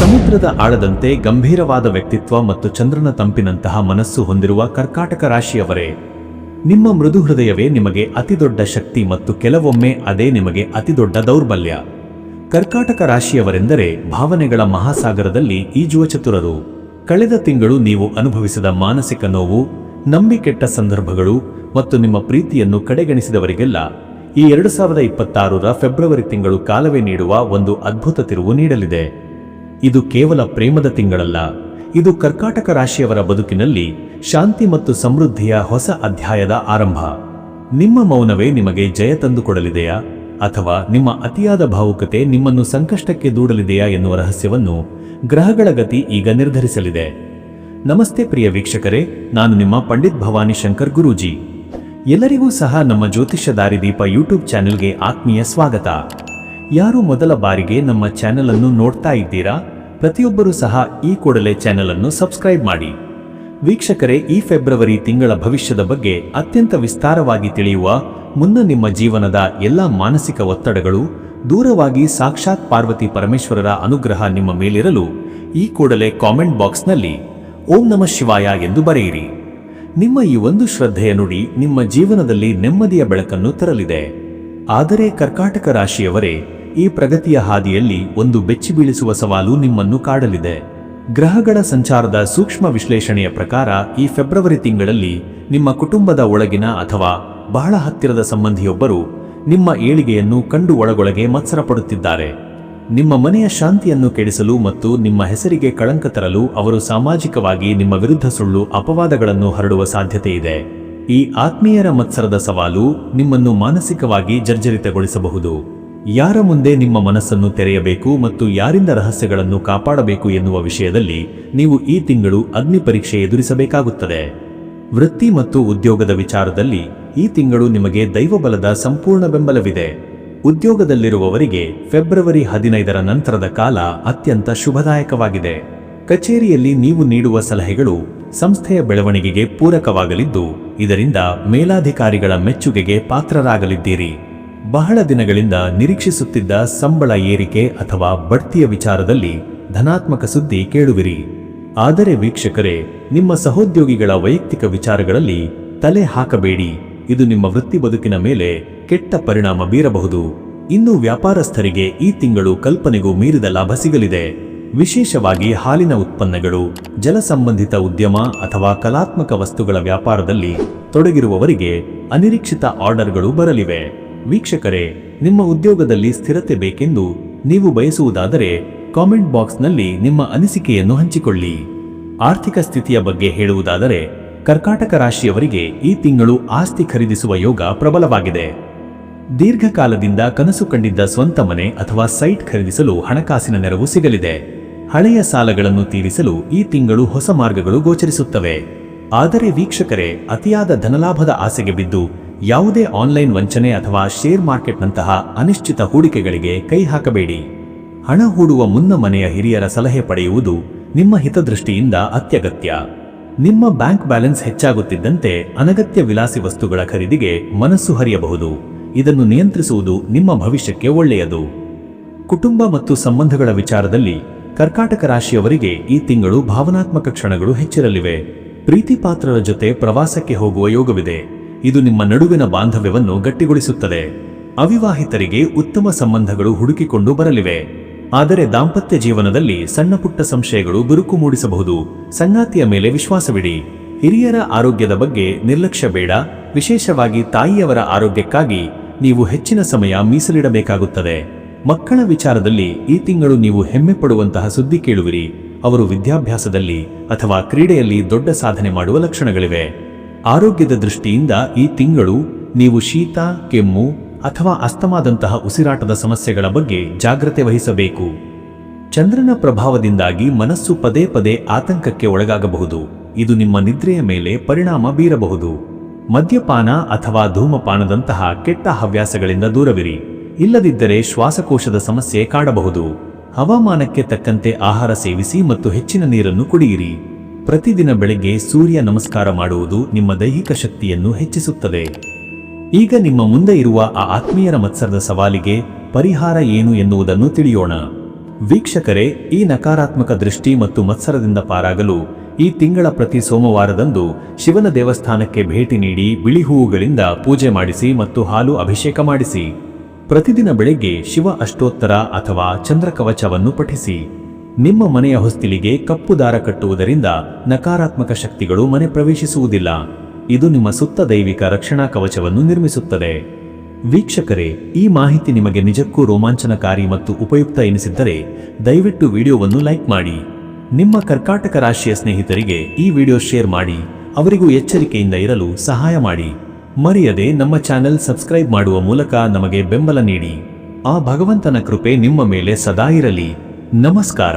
ಸಮುದ್ರದ ಆಳದಂತೆ ಗಂಭೀರವಾದ ವ್ಯಕ್ತಿತ್ವ ಮತ್ತು ಚಂದ್ರನ ತಂಪಿನಂತಹ ಮನಸ್ಸು ಹೊಂದಿರುವ ಕರ್ಕಾಟಕ ರಾಶಿಯವರೇ, ನಿಮ್ಮ ಮೃದು ಹೃದಯವೇ ನಿಮಗೆ ಅತಿದೊಡ್ಡ ಶಕ್ತಿ ಮತ್ತು ಕೆಲವೊಮ್ಮೆ ಅದೇ ನಿಮಗೆ ಅತಿದೊಡ್ಡ ದೌರ್ಬಲ್ಯ. ಕರ್ಕಾಟಕ ರಾಶಿಯವರೆಂದರೆ ಭಾವನೆಗಳ ಮಹಾಸಾಗರದಲ್ಲಿ ಈಜುವ ಚತುರರು. ಕಳೆದ ತಿಂಗಳು ನೀವು ಅನುಭವಿಸಿದ ಮಾನಸಿಕ ನೋವು, ನಂಬಿಕೆಟ್ಟ ಸಂದರ್ಭಗಳು ಮತ್ತು ನಿಮ್ಮ ಪ್ರೀತಿಯನ್ನು ಕಡೆಗಣಿಸಿದವರಿಗೆಲ್ಲ, ಈ ಎರಡು ಸಾವಿರದ ಇಪ್ಪತ್ತಾರರ ಫೆಬ್ರವರಿ ತಿಂಗಳು ಕಾಲವೇ ನೀಡುವ ಒಂದು ಅದ್ಭುತ ತಿರುವು ನೀಡಲಿದೆ. ಇದು ಕೇವಲ ಪ್ರೇಮದ ತಿಂಗಳಲ್ಲ, ಇದು ಕರ್ಕಾಟಕ ರಾಶಿಯವರ ಬದುಕಿನಲ್ಲಿ ಶಾಂತಿ ಮತ್ತು ಸಮೃದ್ಧಿಯ ಹೊಸ ಅಧ್ಯಾಯದ ಆರಂಭ. ನಿಮ್ಮ ಮೌನವೇ ನಿಮಗೆ ಜಯ ತಂದುಕೊಡಲಿದೆಯಾ? ಅಥವಾ ನಿಮ್ಮ ಅತಿಯಾದ ಭಾವುಕತೆ ನಿಮ್ಮನ್ನು ಸಂಕಷ್ಟಕ್ಕೆ ದೂಡಲಿದೆಯಾ ಎನ್ನುವ ರಹಸ್ಯವನ್ನು ಗ್ರಹಗಳ ಗತಿ ಈಗ ನಿರ್ಧರಿಸಲಿದೆ. ನಮಸ್ತೆ ಪ್ರಿಯ ವೀಕ್ಷಕರೇ, ನಾನು ನಿಮ್ಮ ಪಂಡಿತ್ ಭವಾನಿ ಶಂಕರ್ ಗುರೂಜಿ. ಎಲ್ಲರಿಗೂ ಸಹ ನಮ್ಮ ಜ್ಯೋತಿಷ್ಯ ದಾರಿದೀಪ ಯೂಟ್ಯೂಬ್ ಚಾನೆಲ್ಗೆ ಆತ್ಮೀಯ ಸ್ವಾಗತ. ಯಾರು ಮೊದಲ ಬಾರಿಗೆ ನಮ್ಮ ಚಾನೆಲ್ ಅನ್ನು ನೋಡ್ತಾ ಇದ್ದೀರಾ? ಪ್ರತಿಯೊಬ್ಬರೂ ಸಹ ಈ ಕೂಡಲೇ ಚಾನೆಲ್ ಅನ್ನು ಸಬ್ಸ್ಕ್ರೈಬ್ ಮಾಡಿ. ವೀಕ್ಷಕರೇ, ಈ ಫೆಬ್ರವರಿ ತಿಂಗಳ ಭವಿಷ್ಯದ ಬಗ್ಗೆ ಅತ್ಯಂತ ವಿಸ್ತಾರವಾಗಿ ತಿಳಿಯುವ ಮುನ್ನ ನಿಮ್ಮ ಜೀವನದ ಎಲ್ಲ ಮಾನಸಿಕ ಒತ್ತಡಗಳು, ದೂರವಾಗಿ ಸಾಕ್ಷಾತ್ ಪಾರ್ವತಿ ಪರಮೇಶ್ವರರ ಅನುಗ್ರಹ ನಿಮ್ಮ ಮೇಲಿರಲು ಈ ಕೂಡಲೇ ಕಾಮೆಂಟ್ ಬಾಕ್ಸ್ನಲ್ಲಿ ಓಂ ನಮಃ ಶಿವಾಯ ಎಂದು ಬರೆಯಿರಿ. ನಿಮ್ಮ ಈ ಒಂದು ಶ್ರದ್ಧೆಯ ನುಡಿ ನಿಮ್ಮ ಜೀವನದಲ್ಲಿ ನೆಮ್ಮದಿಯ ಬೆಳಕನ್ನು ತರಲಿದೆ. ಆದರೆ ಕರ್ಕಾಟಕ ರಾಶಿಯವರೇ ಈ ಪ್ರಗತಿಯ ಹಾದಿಯಲ್ಲಿ ಒಂದು ಬೆಚ್ಚಿ ಬೀಳಿಸುವ ಸವಾಲು ನಿಮ್ಮನ್ನು ಕಾಡಲಿದೆ. ಗ್ರಹಗಳ ಸಂಚಾರದ ಸೂಕ್ಷ್ಮ ವಿಶ್ಲೇಷಣೆಯ ಪ್ರಕಾರ ಈ ಫೆಬ್ರವರಿ ತಿಂಗಳಲ್ಲಿ ನಿಮ್ಮ ಕುಟುಂಬದ ಒಳಗಿನ ಅಥವಾ ಬಹಳ ಹತ್ತಿರದ ಸಂಬಂಧಿಯೊಬ್ಬರು ನಿಮ್ಮ ಏಳಿಗೆಯನ್ನು ಕಂಡು ಒಳಗೊಳಗೆ ಮತ್ಸರ ಪಡುತ್ತಿದ್ದಾರೆ ನಿಮ್ಮ ಮನೆಯ ಶಾಂತಿಯನ್ನು ಕೆಡಿಸಲು ಮತ್ತು ನಿಮ್ಮ ಹೆಸರಿಗೆ ಕಳಂಕ ತರಲು ಅವರು ಸಾಮಾಜಿಕವಾಗಿ ನಿಮ್ಮ ವಿರುದ್ಧ ಸುಳ್ಳು, ಅಪವಾದಗಳನ್ನು ಹರಡುವ ಸಾಧ್ಯತೆ ಇದೆ. ಈ ಆತ್ಮೀಯರ ಮತ್ಸರದ ಸವಾಲು ನಿಮ್ಮನ್ನು ಮಾನಸಿಕವಾಗಿ ಜರ್ಜರಿತಗೊಳಿಸಬಹುದು. ಯಾರ ಮುಂದೆ ನಿಮ್ಮ ಮನಸ್ಸನ್ನು ತೆರೆಯಬೇಕು ಮತ್ತು ಯಾರಿಂದ ರಹಸ್ಯಗಳನ್ನು ಕಾಪಾಡಬೇಕು ಎನ್ನುವ ವಿಷಯದಲ್ಲಿ ನೀವು ಈ ತಿಂಗಳು ಅಗ್ನಿ ಪರೀಕ್ಷೆ ಎದುರಿಸಬೇಕಾಗುತ್ತದೆ. ವೃತ್ತಿ ಮತ್ತು ಉದ್ಯೋಗದ ವಿಚಾರದಲ್ಲಿ ಈ ತಿಂಗಳು ನಿಮಗೆ ದೈವಬಲದ ಸಂಪೂರ್ಣ ಬೆಂಬಲವಿದೆ. ಉದ್ಯೋಗದಲ್ಲಿರುವವರಿಗೆ ಫೆಬ್ರವರಿ ಹದಿನೈದರ ನಂತರದ ಕಾಲ ಅತ್ಯಂತ ಶುಭದಾಯಕವಾಗಿದೆ. ಕಚೇರಿಯಲ್ಲಿ ನೀವು ನೀಡುವ ಸಲಹೆಗಳು ಸಂಸ್ಥೆಯ ಬೆಳವಣಿಗೆಗೆ ಪೂರಕವಾಗಲಿದ್ದು, ಇದರಿಂದ ಮೇಲಾಧಿಕಾರಿಗಳ ಮೆಚ್ಚುಗೆಗೆ ಪಾತ್ರರಾಗಲಿದ್ದೀರಿ. ಬಹಳ ದಿನಗಳಿಂದ ನಿರೀಕ್ಷಿಸುತ್ತಿದ್ದ ಸಂಬಳ ಏರಿಕೆ ಅಥವಾ ಬಡ್ತಿಯ ವಿಚಾರದಲ್ಲಿ ಧನಾತ್ಮಕ ಸುದ್ದಿ ಕೇಳುವಿರಿ. ಆದರೆ ವೀಕ್ಷಕರೇ, ನಿಮ್ಮ ಸಹೋದ್ಯೋಗಿಗಳ ವೈಯಕ್ತಿಕ ವಿಚಾರಗಳಲ್ಲಿ ತಲೆ ಹಾಕಬೇಡಿ. ಇದು ನಿಮ್ಮ ವೃತ್ತಿ ಬದುಕಿನ ಮೇಲೆ ಕೆಟ್ಟ ಪರಿಣಾಮ ಬೀರಬಹುದು. ಇನ್ನು ವ್ಯಾಪಾರಸ್ಥರಿಗೆ ಈ ತಿಂಗಳು ಕಲ್ಪನೆಗೂ ಮೀರಿದ ಲಾಭ ಸಿಗಲಿದೆ. ವಿಶೇಷವಾಗಿ ಹಾಲಿನ ಉತ್ಪನ್ನಗಳು, ಜಲ ಸಂಬಂಧಿತ ಉದ್ಯಮ ಅಥವಾ ಕಲಾತ್ಮಕ ವಸ್ತುಗಳ ವ್ಯಾಪಾರದಲ್ಲಿ ತೊಡಗಿರುವವರಿಗೆ ಅನಿರೀಕ್ಷಿತ ಆರ್ಡರ್ಗಳು ಬರಲಿವೆ. ವೀಕ್ಷಕರೇ, ನಿಮ್ಮ ಉದ್ಯೋಗದಲ್ಲಿ ಸ್ಥಿರತೆ ಬೇಕೆಂದು ನೀವು ಬಯಸುವುದಾದರೆ ಕಾಮೆಂಟ್ ಬಾಕ್ಸ್ನಲ್ಲಿ ನಿಮ್ಮ ಅನಿಸಿಕೆಯನ್ನು ಹಂಚಿಕೊಳ್ಳಿ. ಆರ್ಥಿಕ ಸ್ಥಿತಿಯ ಬಗ್ಗೆ ಹೇಳುವುದಾದರೆ ಕರ್ಕಾಟಕ ರಾಶಿಯವರಿಗೆ ಈ ತಿಂಗಳು ಆಸ್ತಿ ಖರೀದಿಸುವ ಯೋಗ ಪ್ರಬಲವಾಗಿದೆ. ದೀರ್ಘಕಾಲದಿಂದ ಕನಸು ಕಂಡಿದ್ದ ಸ್ವಂತ ಮನೆ ಅಥವಾ ಸೈಟ್ ಖರೀದಿಸಲು ಹಣಕಾಸಿನ ನೆರವು ಸಿಗಲಿದೆ. ಹಳೆಯ ಸಾಲಗಳನ್ನು ತೀರಿಸಲು ಈ ತಿಂಗಳು ಹೊಸ ಮಾರ್ಗಗಳು ಗೋಚರಿಸುತ್ತವೆ. ಆದರೆ ವೀಕ್ಷಕರೇ, ಅತಿಯಾದ ಧನಲಾಭದ ಆಸೆಗೆ ಬಿದ್ದು ಯಾವುದೇ ಆನ್ಲೈನ್ ವಂಚನೆ ಅಥವಾ ಶೇರ್ ಮಾರ್ಕೆಟ್ನಂತಹ ಅನಿಶ್ಚಿತ ಹೂಡಿಕೆಗಳಿಗೆ ಕೈ ಹಾಕಬೇಡಿ. ಹಣ ಹೂಡುವ ಮುನ್ನ ಮನೆಯ ಹಿರಿಯರ ಸಲಹೆ ಪಡೆಯುವುದು ನಿಮ್ಮ ಹಿತದೃಷ್ಟಿಯಿಂದ ಅತ್ಯಗತ್ಯ. ನಿಮ್ಮ ಬ್ಯಾಂಕ್ ಬ್ಯಾಲೆನ್ಸ್ ಹೆಚ್ಚಾಗುತ್ತಿದ್ದಂತೆ ಅನಗತ್ಯ ವಿಲಾಸಿ ವಸ್ತುಗಳ ಖರೀದಿಗೆ ಮನಸ್ಸು ಹರಿಯಬಹುದು. ಇದನ್ನು ನಿಯಂತ್ರಿಸುವುದು ನಿಮ್ಮ ಭವಿಷ್ಯಕ್ಕೆ ಒಳ್ಳೆಯದು. ಕುಟುಂಬ ಮತ್ತು ಸಂಬಂಧಗಳ ವಿಚಾರದಲ್ಲಿ ಕರ್ಕಾಟಕ ರಾಶಿಯವರಿಗೆ ಈ ತಿಂಗಳು ಭಾವನಾತ್ಮಕ ಕ್ಷಣಗಳು ಹೆಚ್ಚಿರಲಿವೆ. ಪ್ರೀತಿ ಪಾತ್ರರ ಜೊತೆ ಪ್ರವಾಸಕ್ಕೆ ಹೋಗುವ ಯೋಗವಿದೆ. ಇದು ನಿಮ್ಮ ನಡುವಿನ ಬಾಂಧವ್ಯವನ್ನು ಗಟ್ಟಿಗೊಳಿಸುತ್ತದೆ. ಅವಿವಾಹಿತರಿಗೆ ಉತ್ತಮ ಸಂಬಂಧಗಳು ಹುಡುಕಿಕೊಂಡು ಬರಲಿವೆ. ಆದರೆ ದಾಂಪತ್ಯ ಜೀವನದಲ್ಲಿ ಸಣ್ಣ ಪುಟ್ಟ ಸಂಶಯಗಳು ಬಿರುಕು ಮೂಡಿಸಬಹುದು. ಸಂಗಾತಿಯ ಮೇಲೆ ವಿಶ್ವಾಸವಿಡಿ. ಹಿರಿಯರ ಆರೋಗ್ಯದ ಬಗ್ಗೆ ನಿರ್ಲಕ್ಷ್ಯ ಬೇಡ. ವಿಶೇಷವಾಗಿ ತಾಯಿಯವರ ಆರೋಗ್ಯಕ್ಕಾಗಿ ನೀವು ಹೆಚ್ಚಿನ ಸಮಯ ಮೀಸಲಿಡಬೇಕಾಗುತ್ತದೆ. ಮಕ್ಕಳ ವಿಚಾರದಲ್ಲಿ ಈ ತಿಂಗಳು ನೀವು ಹೆಮ್ಮೆ ಪಡುವಂತಹ ಸುದ್ದಿ ಕೇಳುವಿರಿ. ಅವರು ವಿದ್ಯಾಭ್ಯಾಸದಲ್ಲಿ ಅಥವಾ ಕ್ರೀಡೆಯಲ್ಲಿ ದೊಡ್ಡ ಸಾಧನೆ ಮಾಡುವ ಲಕ್ಷಣಗಳಿವೆ. ಆರೋಗ್ಯದ ದೃಷ್ಟಿಯಿಂದ ಈ ತಿಂಗಳು ನೀವು ಶೀತ, ಕೆಮ್ಮು ಅಥವಾ ಅಸ್ತಮಾದಂತಹ ಉಸಿರಾಟದ ಸಮಸ್ಯೆಗಳ ಬಗ್ಗೆ ಜಾಗ್ರತೆ ವಹಿಸಬೇಕು. ಚಂದ್ರನ ಪ್ರಭಾವದಿಂದಾಗಿ ಮನಸ್ಸು ಪದೇ ಪದೇ ಆತಂಕಕ್ಕೆ ಒಳಗಾಗಬಹುದು. ಇದು ನಿಮ್ಮ ನಿದ್ರೆಯ ಮೇಲೆ ಪರಿಣಾಮ ಬೀರಬಹುದು. ಮದ್ಯಪಾನ ಅಥವಾ ಧೂಮಪಾನದಂತಹ ಕೆಟ್ಟ ಹವ್ಯಾಸಗಳಿಂದ ದೂರವಿರಿ. ಇಲ್ಲದಿದ್ದರೆ ಶ್ವಾಸಕೋಶದ ಸಮಸ್ಯೆ ಕಾಡಬಹುದು. ಹವಾಮಾನಕ್ಕೆ ತಕ್ಕಂತೆ ಆಹಾರ ಸೇವಿಸಿ ಮತ್ತು ಹೆಚ್ಚಿನ ನೀರನ್ನು ಕುಡಿಯಿರಿ. ಪ್ರತಿದಿನ ಬೆಳಗ್ಗೆ ಸೂರ್ಯ ನಮಸ್ಕಾರ ಮಾಡುವುದು ನಿಮ್ಮ ದೈಹಿಕ ಶಕ್ತಿಯನ್ನು ಹೆಚ್ಚಿಸುತ್ತದೆ. ಈಗ ನಿಮ್ಮ ಮುಂದೆ ಇರುವ ಆ ಆತ್ಮೀಯರ ಮತ್ಸರದ ಸವಾಲಿಗೆ ಪರಿಹಾರ ಏನು ಎನ್ನುವುದನ್ನು ತಿಳಿಯೋಣ. ವೀಕ್ಷಕರೇ, ಈ ನಕಾರಾತ್ಮಕ ದೃಷ್ಟಿ ಮತ್ತು ಮತ್ಸರದಿಂದ ಪಾರಾಗಲು ಈ ತಿಂಗಳ ಪ್ರತಿ ಸೋಮವಾರದಂದು ಶಿವನ ದೇವಸ್ಥಾನಕ್ಕೆ ಭೇಟಿ ನೀಡಿ ಬಿಳಿ ಹೂವುಗಳಿಂದ ಪೂಜೆ ಮಾಡಿಸಿ ಮತ್ತು ಹಾಲು ಅಭಿಷೇಕ ಮಾಡಿಸಿ. ಪ್ರತಿದಿನ ಬೆಳಗ್ಗೆ ಶಿವ ಅಷ್ಟೋತ್ತರ ಅಥವಾ ಚಂದ್ರಕವಚವನ್ನು ಪಠಿಸಿ. ನಿಮ್ಮ ಮನೆಯ ಹೊಸ್ತಿಲಿಗೆ ಕಪ್ಪು ದಾರ ಕಟ್ಟುವುದರಿಂದ ನಕಾರಾತ್ಮಕ ಶಕ್ತಿಗಳು ಮನೆ ಪ್ರವೇಶಿಸುವುದಿಲ್ಲ. ಇದು ನಿಮ್ಮ ಸುತ್ತ ದೈವಿಕ ರಕ್ಷಣಾ ಕವಚವನ್ನು ನಿರ್ಮಿಸುತ್ತದೆ. ವೀಕ್ಷಕರೇ, ಈ ಮಾಹಿತಿ ನಿಮಗೆ ನಿಜಕ್ಕೂ ರೋಮಾಂಚನಕಾರಿ ಮತ್ತು ಉಪಯುಕ್ತ ಎನಿಸಿದ್ದರೆ ದಯವಿಟ್ಟು ವಿಡಿಯೋವನ್ನು ಲೈಕ್ ಮಾಡಿ. ನಿಮ್ಮ ಕರ್ಕಾಟಕ ರಾಶಿಯ ಸ್ನೇಹಿತರಿಗೆ ಈ ವಿಡಿಯೋ ಶೇರ್ ಮಾಡಿ. ಅವರಿಗೂ ಎಚ್ಚರಿಕೆಯಿಂದ ಇರಲು ಸಹಾಯ ಮಾಡಿ. ಮರೆಯದೆ ನಮ್ಮ ಚಾನೆಲ್ ಸಬ್ಸ್ಕ್ರೈಬ್ ಮಾಡುವ ಮೂಲಕ ನಮಗೆ ಬೆಂಬಲ ನೀಡಿ. ಆ ಭಗವಂತನ ಕೃಪೆ ನಿಮ್ಮ ಮೇಲೆ ಸದಾ ಇರಲಿ. ನಮಸ್ಕಾರ